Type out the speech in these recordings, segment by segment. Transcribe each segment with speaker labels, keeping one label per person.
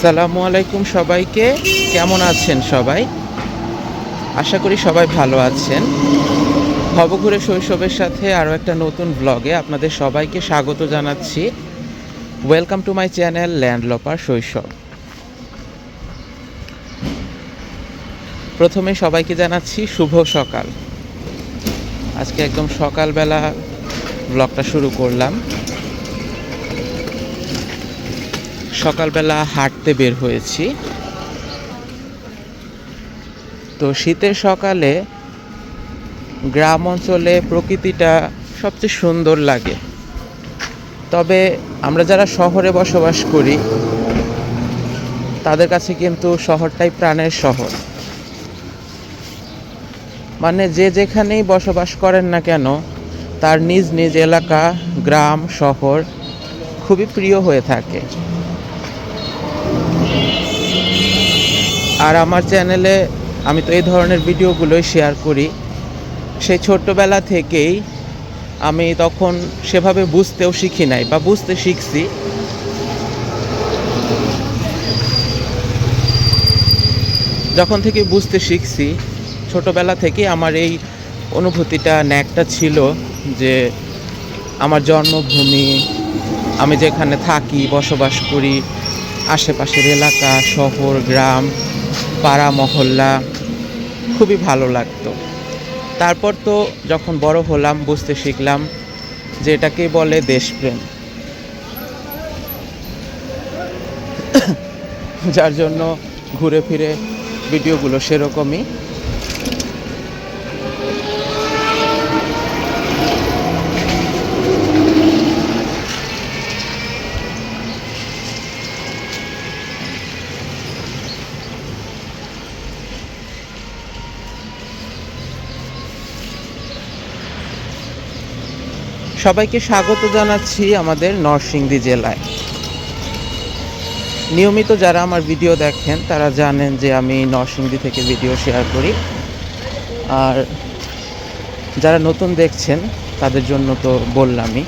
Speaker 1: আসসালামু আলাইকুম সবাইকে। কেমন আছেন সবাই? আশা করি সবাই ভালো আছেন। ভবঘুরে শৈশবের সাথে আরও একটা নতুন ব্লগে আপনাদের সবাইকে স্বাগত জানাচ্ছি। ওয়েলকাম টু মাই চ্যানেল ল্যান্ডলপার শৈশব প্রথমে সবাইকে জানাচ্ছি শুভ সকাল। আজকে একদম সকালবেলা ব্লগটা শুরু করলাম। সকালবেলা হাঁটতে বের হয়েছি। তো শীতের সকালে গ্রাম অঞ্চলে প্রকৃতিটা সবচেয়ে সুন্দর লাগে। তবে আমরা যারা শহরে বসবাস করি, তাদের কাছে কিন্তু শহরটাই প্রাণের শহর। মানে যে যেখানেই বসবাস করেন না কেন, তার নিজ নিজ এলাকা, গ্রাম, শহর খুবই প্রিয় হয়ে থাকে। আর আমার চ্যানেলে আমি তো এই ধরনের ভিডিওগুলোই শেয়ার করি। সেই ছোট্টবেলা থেকেই আমি তখন সেভাবে বুঝতেও শিখি নাই বা বুঝতে শিখছি। যখন থেকে বুঝতে শিখছি, ছোটবেলা থেকে আমার এই অনুভূতিটা ন্যাকটা ছিল যে আমার জন্মভূমি, আমি যেখানে থাকি, বসবাস করি, আশেপাশের এলাকা, শহর, গ্রাম পাড়া মহল্লা, খুবই ভালো লাগতো। তারপর তো যখন বড় হলাম, বুঝতে শিখলাম যে এটাকে বলে দেশপ্রেম। যার জন্য ঘুরে ফিরে ভিডিওগুলো সেরকমই সবাইকে স্বাগত জানাচ্ছি আমাদের নরসিংদী জেলায়। নিয়মিত যারা আমার ভিডিও দেখেন, তারা জানেন যে আমি নরসিংদী থেকে ভিডিও শেয়ার করি। আর যারা নতুন দেখছেন, তাদের জন্য তো বললামই।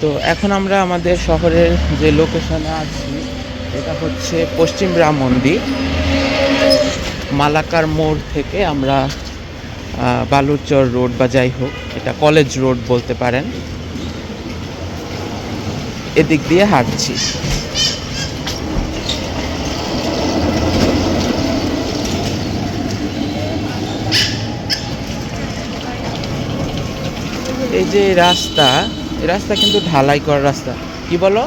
Speaker 1: তো এখন আমরা আমাদের শহরের যে লোকেশনে আছি, এটা হচ্ছে পশ্চিম ব্রাহ্মণদি মালাকার মোড় থেকে আমরা আহ, বালুচর রোড বা যাই হোক এটা কলেজ রোড বলতে পারেন। এদিক দিয়ে হাঁটছি এই যে রাস্তা এই রাস্তা কিন্তু ঢালাই করা রাস্তা। কি বলো?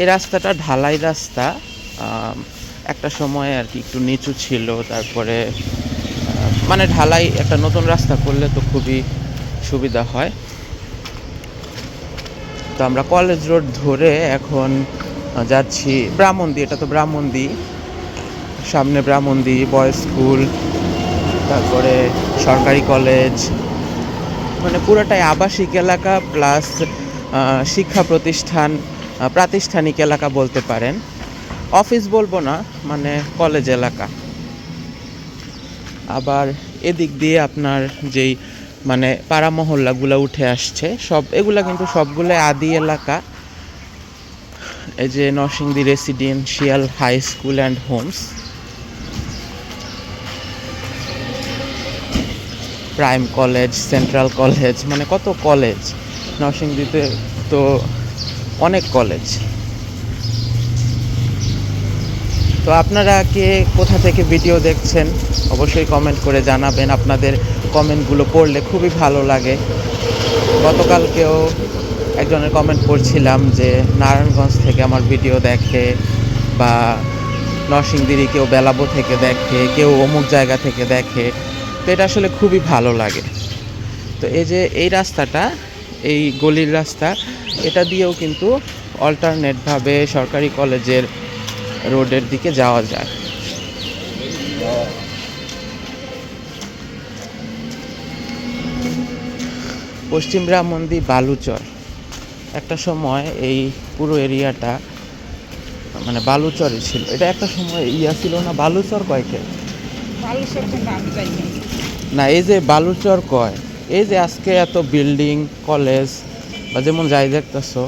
Speaker 1: এই রাস্তাটা ঢালাই রাস্তা একটা সময় আর কি একটু নিচু ছিল, তারপরে মানে ঢালাই একটা নতুন রাস্তা করলে তো খুবই সুবিধা হয়। তো আমরা কলেজ রোড ধরে এখন যাচ্ছি ব্রাহ্মণদি, এটা তো ব্রাহ্মণদি। সামনে ব্রাহ্মণদি বয়েজ স্কুল তারপরে সরকারি কলেজ মানে পুরোটাই আবাসিক এলাকা প্লাস শিক্ষা প্রতিষ্ঠান। প্রাতিষ্ঠানিক এলাকা বলতে পারেন। অফিস বলব না মানে কলেজ এলাকা। আবার এদিক দিয়ে আপনার যেই মানে পাড়া মহল্লাগুলো উঠে আসছে, সব, এগুলা কিন্তু সবগুলো আদি এলাকা। এই যে Narsingdi residential high school and homes. Prime college, central college মানে কত কলেজ। নরসিংদীতে তো অনেক কলেজ তো আপনারা কে কোথা থেকে ভিডিও দেখছেন, অবশ্যই কমেন্ট করে জানাবেন। আপনাদের কমেন্টগুলো পড়লে খুবই ভালো লাগে। গতকালকেও একজনের কমেন্ট পড়ছিলাম যে, নারায়ণগঞ্জ থেকে আমার ভিডিও দেখে বা নরসিংদিরি কেউ বেলাবো থেকে দেখে, কেউ অমুক জায়গা থেকে দেখে। তো এটা আসলে খুবই ভালো লাগে। তো এই যে, এই রাস্তাটা এই গলির রাস্তা এটা দিয়েও কিন্তু অল্টারনেটভাবে সরকারি কলেজের রোডের দিকে যাওয়া যায়। পশ্চিম ব্রাহ্মণদি বালুচর। একটা সময় এই পুরো এরিয়াটা মানে বালুচরই ছিল। এটা একটা সময় ইয়া ছিল না বালুচর কয়কে?
Speaker 2: না
Speaker 1: এই যে বালুচর কয় এই যে আজকে এত বিল্ডিং কলেজ বা যেমন যাই দেখতেছো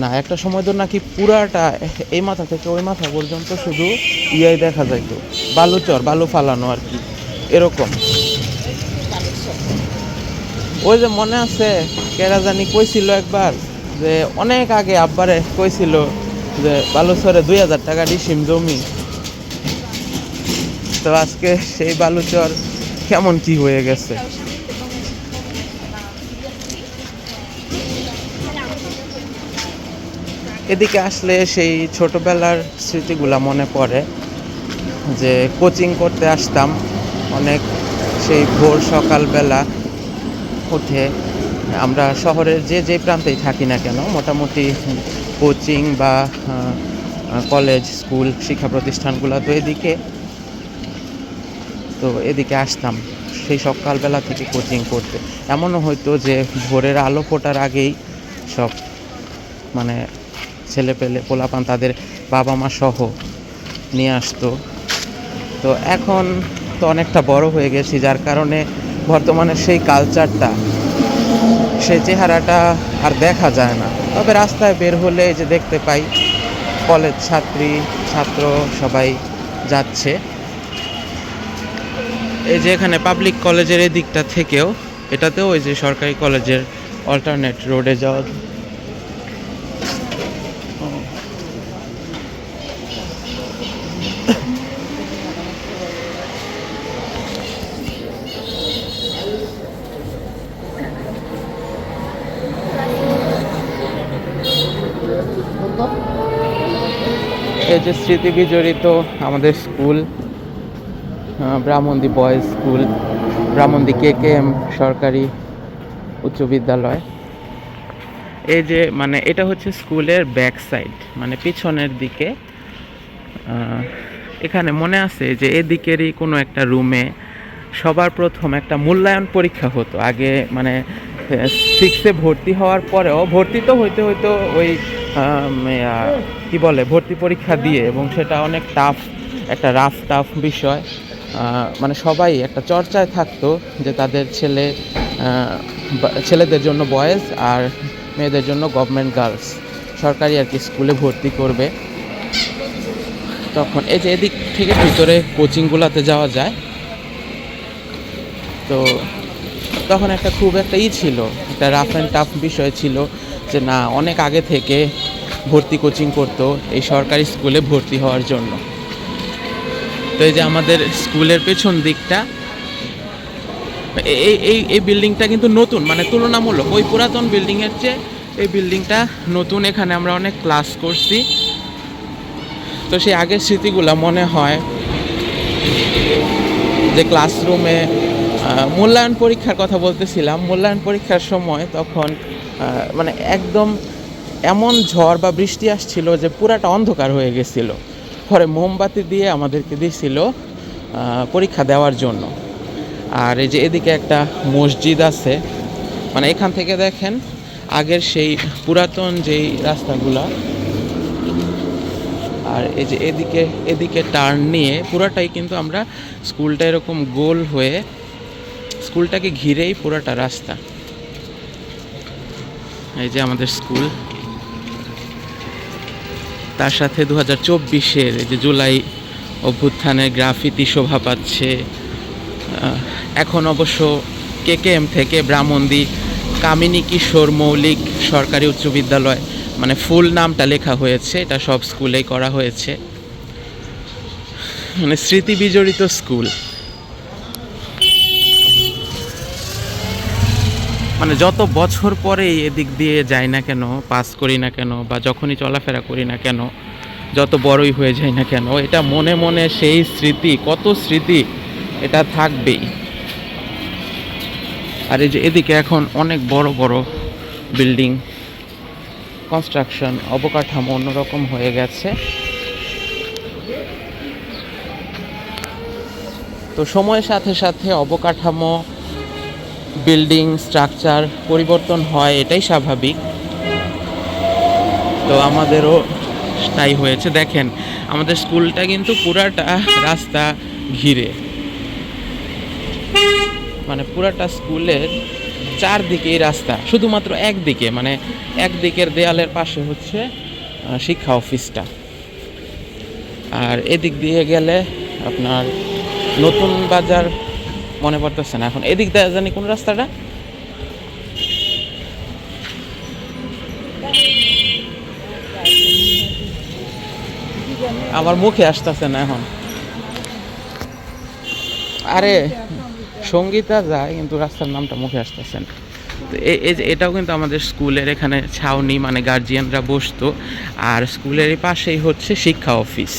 Speaker 2: না।
Speaker 1: একটা সময় তো নাকি পুরাটা এই মাথা থেকে ওই মাথা পর্যন্ত শুধু ইয়াই দেখা যাইতো বালুচর বালু ফালানো আর কি এরকম। ওই যে মনে আছে কেরা জানি কইছিল একবার যে অনেক আগে আব্বারে কইছিল যে বালুচরে দুই হাজার টাকা ডিসিম জমি। তো আজকে সেই বালুচর কেমন কি হয়ে গেছে? এদিকে আসলে সেই ছোটবেলার স্মৃতিগুলা মনে পড়ে, যে কোচিং করতে আসতাম, অনেক সেই ভোর সকালবেলা উঠে আমরা শহরের যে যে প্রান্তেই থাকি না কেন, মোটামুটি কোচিং বা কলেজ, স্কুল, শিক্ষা প্রতিষ্ঠানগুলো তো এদিকে তো এদিকে আসতাম সেই সকালবেলা থেকে কোচিং করতে। এমনও হয়তো যে ভোরের আলো ফোটার আগেই সব মানে ছেলে পেলে পোলাপান তাদের বাবা মা সহ নিয়ে আসতো। তো এখন তো অনেকটা বড় হয়ে গেছি, যার কারণে বর্তমানে সেই কালচারটা সেই চেহারাটা আর দেখা যায় না। তবে রাস্তায় বের হলে যে দেখতে পাই কলেজ ছাত্রী, ছাত্র সবাই যাচ্ছে। এই যে এখানে পাবলিক কলেজের এই দিকটা থেকেও, এটাতেও ওই যে সরকারি কলেজের অল্টারনেট রোডে যাওয়া এই যে স্মৃতি বিজড়িত আমাদের school Brahmandi boys school Brahmandi K K M সরকারি উচ্চ বিদ্যালয়। এই যে মানে এটা হচ্ছে স্কুলের ব্যাক সাইড মানে পিছনের দিকে। এখানে মনে আছে যে এদিকেরই কোনো একটা রুমে সবার প্রথম একটা মূল্যায়ন পরীক্ষা হতো। আগে মানে সিক্সে ভর্তি হওয়ার পরেও, ভর্তি তো হইতে হইতো ওই কি বলে, ভর্তি পরীক্ষা দিয়ে, এবং সেটা অনেক টাফ একটা রাফ টাফ বিষয়। মানে সবাই একটা চর্চায় থাকতো যে তাদের ছেলে ছেলেদের জন্য বয়েজ আর মেয়েদের জন্য গভর্নমেন্ট গার্লস। সরকারি আর কি স্কুলে ভর্তি করবে। তখন এই যে এদিক থেকে ভিতরে কোচিংগুলোতে যাওয়া যায়। তো তখন একটা খুব একটা ই ছিল, একটা রাফ অ্যান্ড টাফ বিষয় ছিল যে না, অনেক আগে থেকে ভর্তি কোচিং করতো এই সরকারি স্কুলে ভর্তি হওয়ার জন্য। তো এই যে আমাদের স্কুলের পেছন দিকটা, এই এই এই বিল্ডিংটা কিন্তু নতুন মানে তুলনামূলক, ওই পুরাতন বিল্ডিংয়ের চেয়ে এই বিল্ডিংটা নতুন, এখানে আমরা অনেক ক্লাস করছি। তো সেই আগের স্মৃতিগুলো মনে হয় যে ক্লাসরুমে মূল্যায়ন পরীক্ষার কথা বলতেছিলাম, মূল্যায়ন পরীক্ষার সময় তখন মানে একদম এমন ঝড় বা বৃষ্টি আসছিল যে পুরাটা অন্ধকার হয়ে গেছিল। পরে মোমবাতি দিয়ে আমাদেরকে দিয়েছিল পরীক্ষা দেওয়ার জন্য। আর এই যে এদিকে একটা মসজিদ আছে মানে এখান থেকে দেখেন, আগের সেই পুরাতন যেই রাস্তাগুলা, আর এই যে এদিকে এদিকে টার্ন নিয়ে পুরাটাই কিন্তু আমরা স্কুলটা এরকম গোল হয়ে, স্কুলটাকে ঘিরেই পুরাটা রাস্তা। এই যে আমাদের স্কুল। তার সাথে দু হাজার চব্বিশের যে জুলাই অভ্যুত্থানে গ্রাফিতি শোভা পাচ্ছে এখন অবশ্য কে কে এম থেকে ব্রাহ্মণদি কামিনী কিশোর মৌলিক সরকারি উচ্চ বিদ্যালয় মানে ফুল নামটা লেখা হয়েছে, এটা সব স্কুলেই করা হয়েছে। মানে স্মৃতি বিজড়িত স্কুল। মানে যত বছর পরেই এদিক দিয়ে যাই না কেন, পাস করি না কেন বা যখনই চলাফেরা করি না কেন, যত বড়ই হয়ে যায় না কেন, এটা মনে মনে সেই স্মৃতি, কত স্মৃতি এটা থাকবেই। আর এই যে এদিকে এখন অনেক বড় বড় বিল্ডিং কনস্ট্রাকশন অবকাঠামো অন্যরকম হয়ে গেছে। তো সময়ের সাথে সাথে অবকাঠামো বিল্ডিং স্ট্রাকচার পরিবর্তন হয়, এটাই স্বাভাবিক। তো আমাদেরও তাই হয়েছে। দেখেন, আমাদের স্কুলটা কিন্তু পুরাটা রাস্তা ঘিরে। মানে পুরাটা স্কুলের চারদিকেই রাস্তা, শুধুমাত্র একদিকে মানে একদিকের দেয়ালের পাশে হচ্ছে শিক্ষা অফিসটা। আর এদিক দিয়ে গেলে আপনার নতুন বাজার মনে পড়তেছে না। এখন এদিক দিয়ে জানি কোন রাস্তাটা? আমার মুখে আসতেছে না এখন। আরে, সঙ্গীতা যায়, কিন্তু রাস্তার নামটা মুখে আসতেছে না। এই যে এটাও কিন্তু আমাদের স্কুলের এখানে ছাউনি মানে গার্জিয়ানরা বসতো, আর স্কুলের পাশেই হচ্ছে শিক্ষা অফিস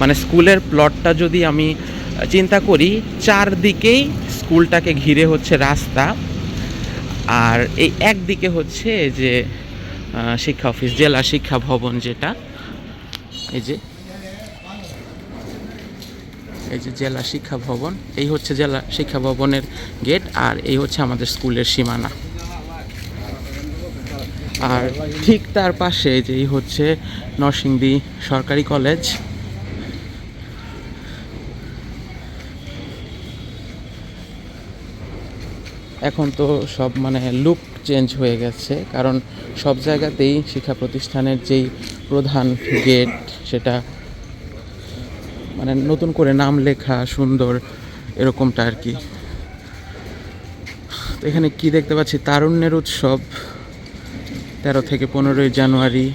Speaker 1: মানে স্কুলের প্লটটা যদি আমি চিন্তা করি, চারদিকেই স্কুলটাকে ঘিরে হচ্ছে রাস্তা। আর এই একদিকে হচ্ছে যে শিক্ষা অফিস, জেলা শিক্ষা ভবন যেটা, এই যে এই যে জেলা শিক্ষা ভবন, এই হচ্ছে জেলা শিক্ষা ভবনের গেট আর এই হচ্ছে আমাদের স্কুলের সীমানা। আর ঠিক তার পাশে যেই হচ্ছে নরসিংদী সরকারি কলেজ। এখন তো সব মানে লুক চেঞ্জ হয়ে গেছে, কারণ সব জায়গাতেই শিক্ষা প্রতিষ্ঠানের যেই প্রধান গেট সেটা মানে নতুন করে নাম লেখা, সুন্দর এরকমটা আর কি। তো এখানে কি দেখতে পাচ্ছি? তারুণ্যের উৎসব, তেরো থেকে পনেরোই জানুয়ারি,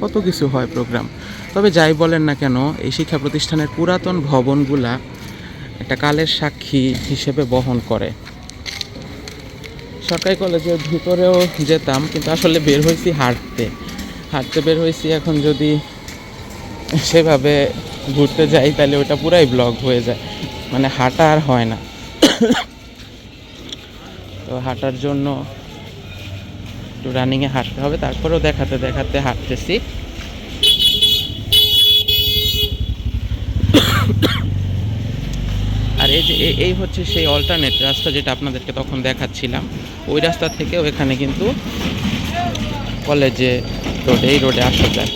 Speaker 1: কত কিছু হয় প্রোগ্রাম তবে যাই বলেন না কেন, এই শিক্ষা প্রতিষ্ঠানের পুরাতন ভবনগুলা একটা কালের সাক্ষী হিসেবে বহন করে। সরকারি কলেজের ভিতরেও যেতাম, কিন্তু আসলে বের হয়েছি হাঁটতে। হাঁটতে বের হয়েছি এখন যদি সেভাবে ঘুরতে যাই, তাহলে ওটা পুরাই ব্লক হয়ে যায়। মানে হাঁটা আর হয় না। তো হাঁটার জন্য একটু রানিংয়ে হাঁটতে হবে, তারপরেও দেখাতে দেখাতে হাঁটতেছি। আর এই যে এই হচ্ছে সেই অল্টারনেট রাস্তা যেটা আপনাদেরকে তখন দেখাচ্ছিলাম। ওই রাস্তা থেকেও এখানে কিন্তু কলেজে রোডে এই রোডে আসা যায়।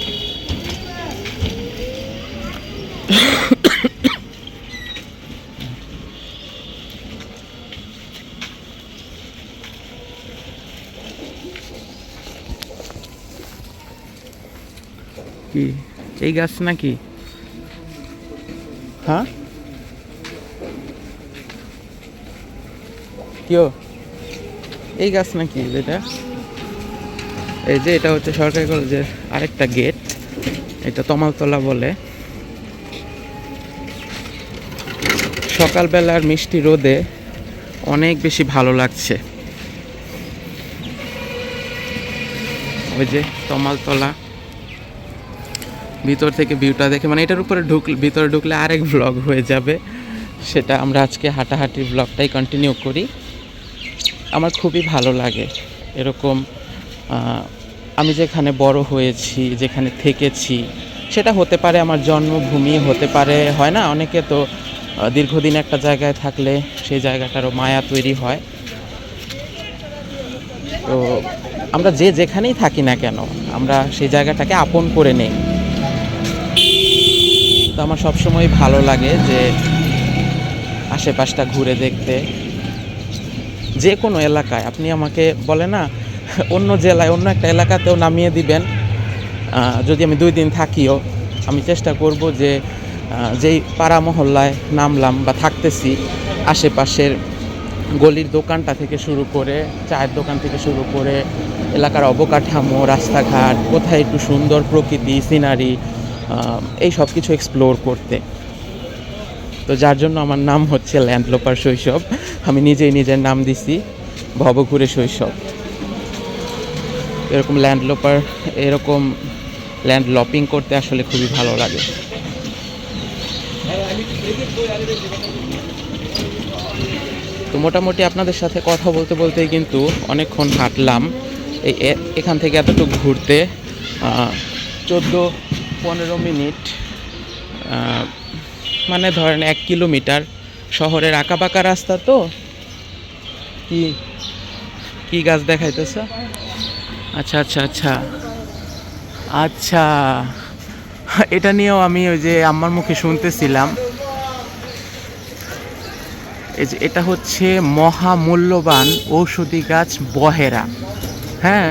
Speaker 1: কি? এই গাছ নাকি? হ্যাঁ? কিও এই গাছ নাকি এটা? এই যে এটা হচ্ছে সরকারি কলেজের আরেকটা গেট, এটা তমালতলা বলে। সকালবেলার মিষ্টি রোদে অনেক বেশি ভালো লাগছে। ওই যে তমালতলা, ভিতর থেকে ভিউটা দেখে মানে এটার উপরে ঢুকলে, ভিতরে ঢুকলে আরেক ব্লগ হয়ে যাবে। সেটা আমরা আজকে হাঁটাহাঁটির ব্লগটাই কন্টিনিউ করি। আমার খুবই ভালো লাগে। এরকম আমি যেখানে বড় হয়েছি, যেখানে থেকেছি, সেটা হতে পারে আমার জন্মভূমি, হতে পারে, হয় না? অনেকে তো দীর্ঘদিন একটা জায়গায় থাকলে সেই জায়গাটারও মায়া তৈরি হয়। তো, আমরা যে যেখানেই থাকি না কেন, আমরা সেই জায়গাটাকে আপন করে নেই। তো আমার সবসময় ভালো লাগে যে, আশেপাশটা ঘুরে দেখতে। যে কোনো এলাকায়, আপনি আমাকে বলে না, অন্য জেলায়, অন্য একটা এলাকাতেও নামিয়ে দিবেন। যদি আমি দুই দিন থাকিও, আমি চেষ্টা করব যে যেই পাড়া মহল্লায় নামলাম বা থাকতেছি, আশেপাশের গলির দোকানটা থেকে শুরু করে, চায়ের দোকান থেকে শুরু করে, এলাকার অবকাঠামো, রাস্তাঘাট, কোথায় একটু সুন্দর প্রকৃতি, সিনারি এই সব কিছু এক্সপ্লোর করতে। তো যার জন্য আমার নাম হচ্ছে ল্যান্ডলোপার শৈশব। আমি নিজেই নিজের নাম দিছি, ভবঘুরে শৈশব। এরকম ল্যান্ডলোপার, এরকম ল্যান্ড লপিং করতে আসলে খুবই ভালো লাগে। তো মোটামুটি আপনাদের সাথে কথা বলতে বলতেই কিন্তু অনেকক্ষণ হাঁটলাম। এই এখান থেকে এতটুকু ঘুরতে চোদ্দ পনেরো মিনিট মানে ধরেন এক কিলোমিটার শহরের আঁকাবাঁকা রাস্তা তো? কি কি গাছ দেখাইতেছ? আচ্ছা আচ্ছা আচ্ছা। আচ্ছা এটা নিয়েও আমি ওই যে আমার মুখে শুনতেছিলাম। এই যে এটা হচ্ছে মহামূল্যবান ঔষধি গাছ বহেরা। হ্যাঁ?